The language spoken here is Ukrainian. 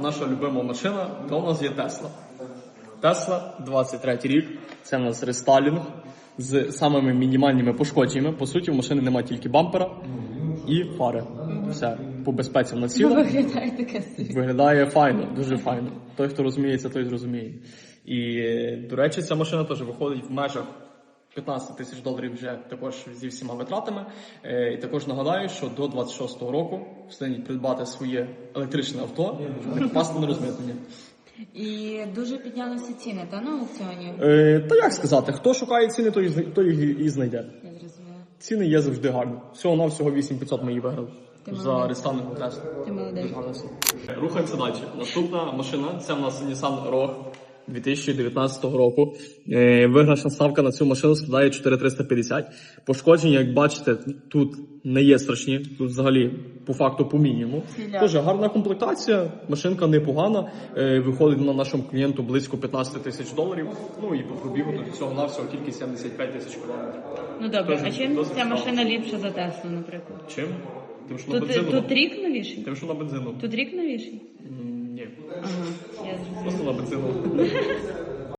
Наша любима машина, то у нас є Тесла. Тесла, 23 рік. Це у нас рестайлінг з самими мінімальними пошкодженнями. По суті, в машини немає тільки бампера і фари. Все, по безпеці вона ціла. Виглядає таке собі. Виглядає файно, дуже файно. Той, хто розуміється, той зрозуміє. І, до речі, ця машина теж виходить в межах 15 тисяч доларів вже також зі всіма витратами. Е, І також нагадаю, що до 26-го року встигніть придбати своє електричне авто, не на розмитнення. І дуже піднялися ціни, та на аукціоні. Е, Та як сказати, хто шукає ціни, той, зна- той їх і знайде. Я зрозуміла. Ціни є завжди гарні. Всього на всього 8500 ми її виграли. Ти За молодець. рестайлингу Тесли. Ти молодець. Рухаємося далі. Наступна машина це в нас Nissan Rogue 2019 року. Е, Виграшна ставка на цю машину складає 4350. Пошкодження, як бачите, тут не є страшні. Тут взагалі по факту по мінімуму. Дуже гарна комплектація, машинка непогана. Е, Виходить на нашому клієнту близько 15 тисяч доларів. Ну і по пробігу тут всього навсього тільки 75 тисяч кілометрів. Ну добре, Дуже- а чим ця машина ліпша за Теслу, наприклад? Чим? Тим, що на Тут, бензину. тут рік новіший? Тим, що на бензину. Тут рік новіший? Ні. Ага, я зрозуміла. Просто на бензину.